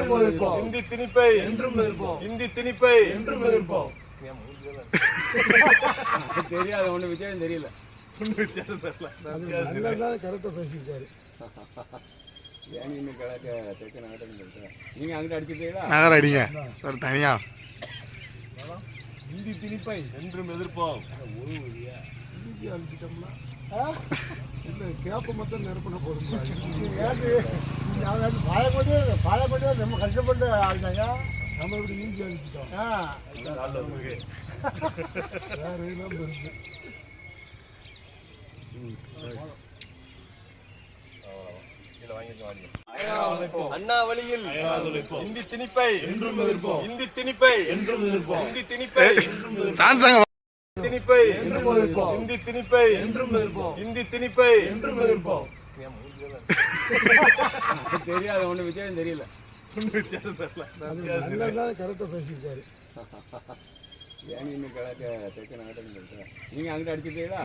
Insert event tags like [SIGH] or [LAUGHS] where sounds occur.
என்றும் எதிர்ப்போம். இந்தி திணிப்பை என்றும் எதிர்ப்போம். இந்தி திணிப்பை என்றும் எதிர்ப்போம். தெரியாது ஒண்ணு வித்தியாசம் தெரியல. கரெக்டா சொல்லிட்டு நீங்க அங்கிட்ட அடிச்சிட்டீங்களா? நகர அடிங்க. ஒரு தனியா. இந்தி திணிப்பை என்றும் எதிர்ப்போம். இந்தி அழிச்சிட்டோம்னா இல்ல கேப்ப மட்டும் நிரப்பின போதும் பாயப்பட்டு பாயப்பட்டு ரொம்ப கஷ்டப்பட்டு ஆளுங்க நம்ம இப்படி ஈஸி இருக்கு அண்ணா வழியில் இந்தி திணிப்பை என்றும் எதிர்ப்போம் இந்தி திணிப்பை என்றும் எதிர்ப்போம் இந்தி திணிப்பை என்றும் திணிப்பை என்றும் எதிர்ப்போம் இந்தி திணிப்பை என்றும் எதிர்ப்போம் இந்தி திணிப்பை என்றும் எதிர்ப்போம் தெரியாது ஒண்ணு வித்தியாசம் தெரியல. [LAUGHS] நல்லதான் கரெக்டா பேசியிருக்காரு. ஏன் இன்னும் கிழக்க தெற்க சொல்லிட்டு நீங்க அங்கிட்ட அடிச்சிட்டீங்களா?